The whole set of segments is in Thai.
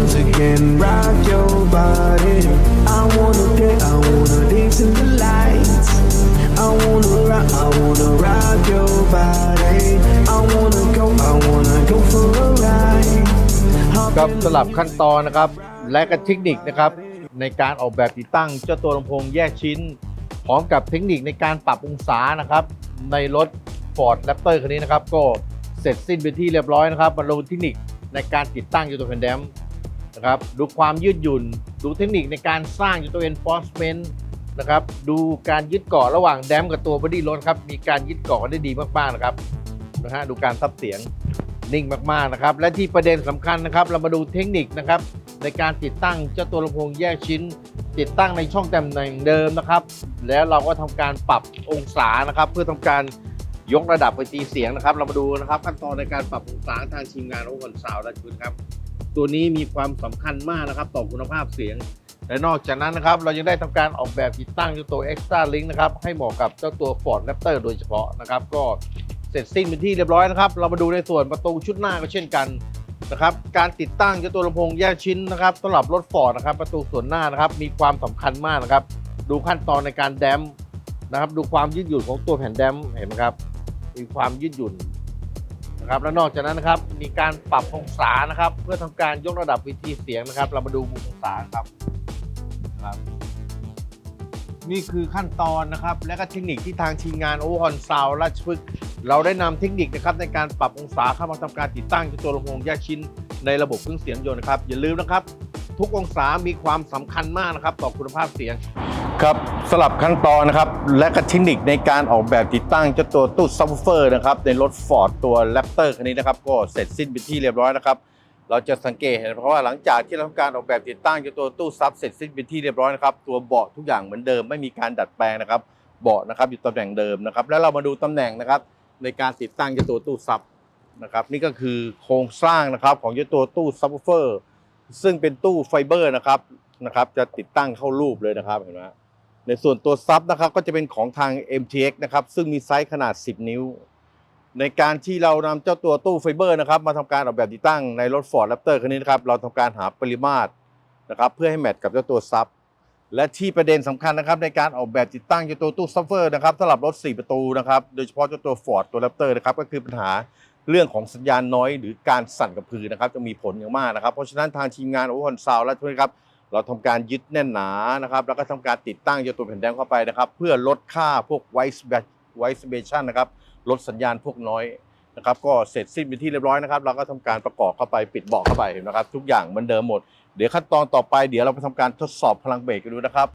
music and rock your body. I wanna dance, I wanna dance in the lights. I wanna rock, I wanna rock your body. I wanna go, I wanna go for a ride. ครับสลับขั้นตอนนะครับ และก็เทคนิคนะครับ ในการออกแบบติดตั้งเจ้าตัวลำโพงแยกชิ้น พร้อมกับเทคนิคในการปรับองศานะครับ ในรถ Ford Raptor คันนี้นะครับ ก็เสร็จสิ้นไปที่เรียบร้อยนะครับมาลงเทคนิคในการติดตั้งยูโรแผ่นแดม นะครับ ดูความยืดหยุ่น ดูเทคนิคในการสร้างยูโตเอนฟอสเมนต์นะครับ ดูการยึดเกาะระหว่างแดมกับตัวบอดี้รถครับ มีการยึดเกาะได้ดีมากๆนะครับ นะฮะ ดูการซับเสียงนิ่งมากๆนะครับ และที่ประเด็นสำคัญนะครับ เรามาดูเทคนิคนะครับ ในการติดตั้งเจ้าตัวลำโพงแยกชิ้น ติดตั้งในช่องตำแหน่งเดิมนะครับ แล้วเราก็ทำการปรับองศานะครับ เพื่อทำการยกระดับไปตีเสียงนะครับ เรามาดูนะครับ ขั้นตอนในการปรับองศาทางทีมงานโอคอนซาวด์และคุณครับ ตัวนี้มีความสำคัญมากนะครับ ต่อคุณภาพเสียง และนอกจากนั้นนะครับ เรายังได้ทำการออกแบบติดตั้งเจ้าตัว Extra Link นะครับ ให้เหมาะกับเจ้าตัว Ford Raptor โดยเฉพาะนะครับ ก็เสร็จสิ้นเป็นที่เรียบร้อยนะครับ เรามาดูในส่วนประตูชุดหน้าก็เช่นกันนะครับ การติดตั้งเจ้าตัวลำโพงแยกชิ้นนะครับสำหรับรถฟอร์ดนะครับ ประตูส่วนหน้านะครับ มีความสำคัญมากนะครับ ดูขั้นตอนในการแดมนะครับ ดูความยืดหยุ่นของตัวแผ่นแดมเห็นไหมครับ มีความยืดหยุ่น นะครับและนอกจากนั้นนะครับมีการปรับองศานะครับ เพื่อทำการยกระดับวิธีเสียงนะครับ เรามาดูมุมองศาครับนะครับ นี่คือขั้นตอนนะครับ และก็เทคนิคที่ทางทีมงานโอฮอนซาวราชพฤกษ์เราได้นำเทคนิคนะครับในการปรับองศาเข้ามาทำการติดตั้งตัวลำโพงแยกชิ้น ในระบบเครื่องเสียงยนต์นะครับอย่าลืมนะครับ ทุกองศามีความสำคัญมากนะครับ ต่อคุณภาพเสียง ครับสลับขั้นตอนนะครับ และก็เทคนิคในการออกแบบติดตั้งเจ้าตัวตู้ซับวูเฟอร์นะครับ ในรถ Ford ตัว Raptor คันนี้นะครับ ก็เสร็จสิ้นเป็นที่เรียบร้อยนะครับ เราจะสังเกตเห็นเพราะว่าหลังจากที่เราทำการออกแบบติดตั้งเจ้าตัวตู้ซับเสร็จสิ้นเป็นที่เรียบร้อยนะครับ ตัวเบาะทุกอย่างเหมือนเดิมไม่มีการดัดแปลงนะครับ เบาะนะครับอยู่ตำแหน่งเดิมนะครับ แล้วเรามาดูตำแหน่งนะครับ ในการติดตั้งเจ้าตัวตู้ซับนะครับ นี่ก็คือโครงสร้างนะครับของเจ้าตัวตู้ซับวูเฟอร์ซึ่งเป็นตู้ไฟเบอร์นะครับนะครับ จะติดตั้งเข้ารูปเลยนะครับเห็นไหม ในส่วนตัวซับนะครับก็จะเป็นของทาง MTX นะครับซึ่งมีไซส์ขนาด 10 นิ้ว ในการที่เรานำเจ้าตัวตู้ไฟเบอร์นะครับมาทำการออกแบบติดตั้งในรถ Ford Raptor คันนี้นะครับเราทำการหาปริมาตรนะครับเพื่อให้แมทกับเจ้าตัวซับและที่ประเด็นสำคัญนะครับในการออกแบบติดตั้งเจ้าตัวตู้ซับเฟอร์นะครับสำหรับรถ 4 ประตูนะครับโดยเฉพาะเจ้าตัว Ford ตัว Raptor นะครับก็คือปัญหาเรื่องของสัญญาณน้อยหรือการสั่นกระพือนนะครับจะมีผลอย่างมากนะครับ เพราะฉะนั้นทางทีมงานโอเวอร์ฮอนซาวและทุกท่านครับ เราทำการยึดแน่นหนานะครับ แล้วก็ทำการติดตั้งเจ้าตัวแผ่นแดงเข้าไปนะครับ เพื่อลดค่าพวกไวส์ไวส์เบชันนะครับ ลดสัญญาณพวกน้อยนะครับ ก็เสร็จสิ้นเป็นที่เรียบร้อยนะครับ เราก็ทำการประกอบเข้าไปปิดเบาะเข้าไปนะครับ ทุกอย่างเหมือนเดิมหมด เดี๋ยวขั้นตอนต่อไปเดี๋ยวเราไปทำการทดสอบพลังเบรกกันดูนะครับ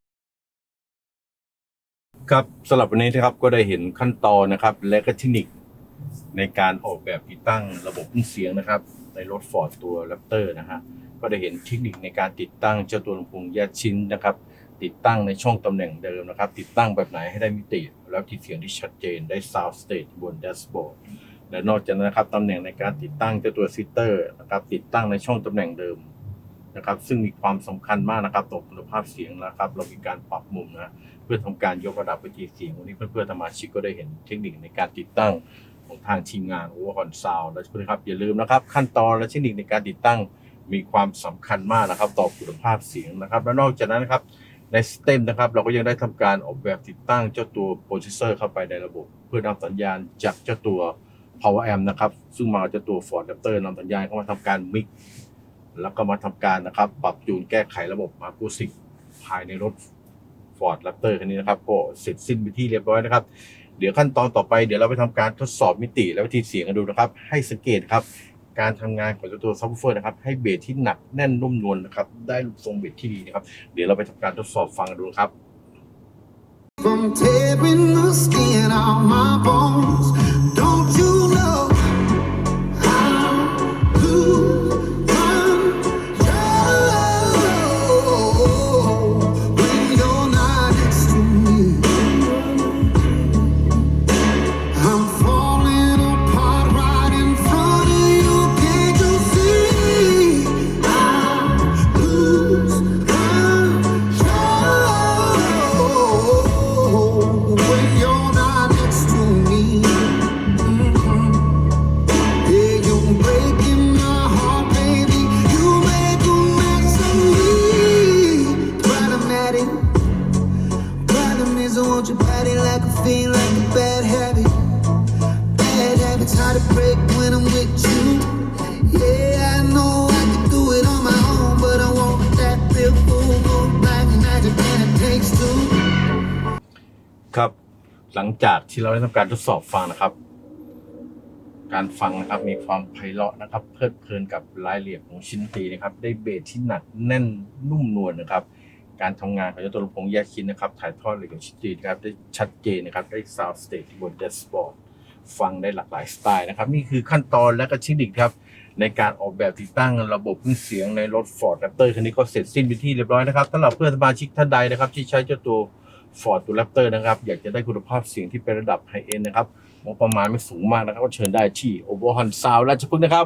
ครับสำหรับวันนี้นะครับก็ได้เห็นขั้นตอนนะครับ และก็เทคนิคในการออกแบบติดตั้งระบบเครื่องเสียงนะครับ ในรถ Ford ตัว Raptor นะฮะ ก็ได้เห็นเทคนิคในการติดตั้งเจ้าตัวลำโพงแยกชิ้นนะครับ ติดตั้งในช่องตำแหน่งเดิมนะครับ ติดตั้งแบบไหนให้ได้มิติ แล้วที่เสียงที่ชัดเจนได้ sound stage บนแดชบอร์ดและนอกจากนั้นนะครับตำแหน่งในการติดตั้งเจ้าตัวซิสเตอร์นะครับ ติดตั้งในช่องตำแหน่งเดิมนะครับ ซึ่งมีความสำคัญมากนะครับต่อคุณภาพเสียงนะครับ เรามีการปรับมุมนะเพื่อทำการยกระดับวิธีเสียงวันนี้เพื่อนๆสมาชิกก็ได้เห็นเทคนิคในการติดตั้งของทางทีมงานโอเวอร์ฮอนซาวและทุกท่านครับอย่าลืมนะครับ ขั้นตอนและเทคนิคในการติดตั้ง มีความสำคัญมากนะครับ ต่อคุณภาพเสียงนะครับ และนอกจากนั้นนะครับในสเต็มนะครับ เราก็ยังได้ทำการออกแบบติดตั้งเจ้าตัวโปรเซสเซอร์เข้าไปในระบบ เพื่อนำสัญญาณจากเจ้าตัว power amp นะครับ ซึ่งมาจากตัว Ford Adapter นำสัญญาณเข้ามาทำการมิกแล้วก็มาทำการนะครับ ปรับจูนแก้ไขระบบมาคูสิกภายในรถ Ford Raptor คันนี้นะครับก็เสร็จสิ้นไปที่เรียบร้อยนะครับ เดี๋ยวขั้นตอนต่อไปเดี๋ยวเราไปทำการทดสอบมิติและวิธีเสียงกันดูนะครับ ให้สังเกตครับ การทำงานของตัวซับวูเฟอร์นะครับให้เบสที่หนักแน่นนุ่มนวลนะครับได้ทรงเบสที่ดีนะครับ เดี๋ยวเราไปทำการทดสอบฟังกันดูครับ From tearing the skin off my ครับ หลังจากที่เราได้ทำการทดสอบฟังนะครับ การฟังนะครับมีความไพเราะนะครับ เพลิดเพลินกับรายละเอียดของชิ้นตีนะครับ ได้เบสที่หนักแน่นนุ่มนวลนะครับ การทำงานของเจ้าตัวลำโพงแยกชิ้นนะครับ ถ่ายทอดเลยกับชิ้นตีนะครับ ได้ชัดเจนนะครับ ได้ซาวด์สเตจบนเดสบอร์ดฟังได้หลากหลายสไตล์นะครับ นี่คือขั้นตอนและก็เทคนิคครับ ในการออกแบบติดตั้งระบบเครื่องเสียงในรถ Ford Raptor คันนี้ก็เสร็จสิ้นไปนที่เรียบร้อยนะครับสำหรับเพื่อนสมาชิกท่านใดนะครับ ที่ใช้เจ้าตัว Ford ตัว Raptor นะครับ อยากจะได้คุณภาพเสียงที่เป็นระดับไฮเอ็นนะครับงบประมาณไม่สูงมากนะครับ ก็เชิญได้ที่ o b e r h o n Sound ราชพฤกษ์นะครับ